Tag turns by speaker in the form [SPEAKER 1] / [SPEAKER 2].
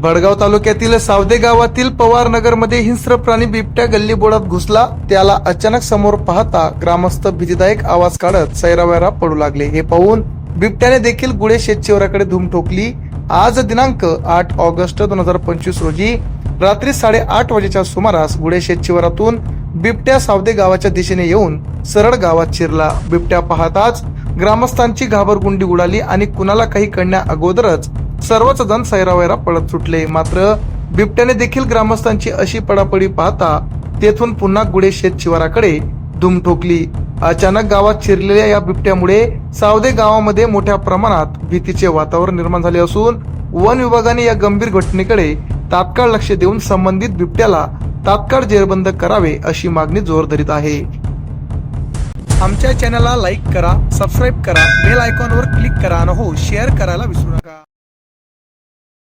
[SPEAKER 1] भडगाव तालुक्यातील सावदे गावातील पवार नगरमध्ये हिंस्र प्राणी बिबट्या गल्लीबोळात घुसला. त्याला अचानक समोर पाहता ग्रामस्थ भीतीदायक आवाज काढत सैरावैरा पडू लागले. हे पाहून बिबट्याने देखील गुळे शेतशिवराकडे धूम ठोकली. आज दिनांक आठ ऑगस्ट दोन हजार पंचवीस रोजी रात्री साडेआठ वाजेच्या सुमारास गुळे शेतशिवरातून बिबट्या सावदे गावाच्या दिशेने येऊन सरळ गावात शिरला. बिबट्या पाहताच ग्रामस्थांची घाबरगुंडी उडाली आणि कुणाला काही कळण्या अगोदरच सर्वच जण सैरावैरा पळत सुटले. मात्र बिबट्याने देखील ग्रामस्थांची अशी पडापडी पाहता तेथून पुन्हा गुढे शेत शिवाराकडे धूम ठोकली. अचानक गावात शिरलेल्या या बिबट्यामुळे सावदे गावामध्ये मोठ्या प्रमाणात भीतीचे वातावरण निर्माण झाले असून वन विभागाने या गंभीर घटनेकडे तात्काळ लक्ष देऊन संबंधित बिबट्याला तात्काळ जेरबंद करावे अशी मागणी जोर धरीत आहे. आमच्या चॅनलला लाईक करा सबस्क्राईब करा बेल आयकॉनवर क्लिक करा आणि हो शेअर करायला विसरू नका.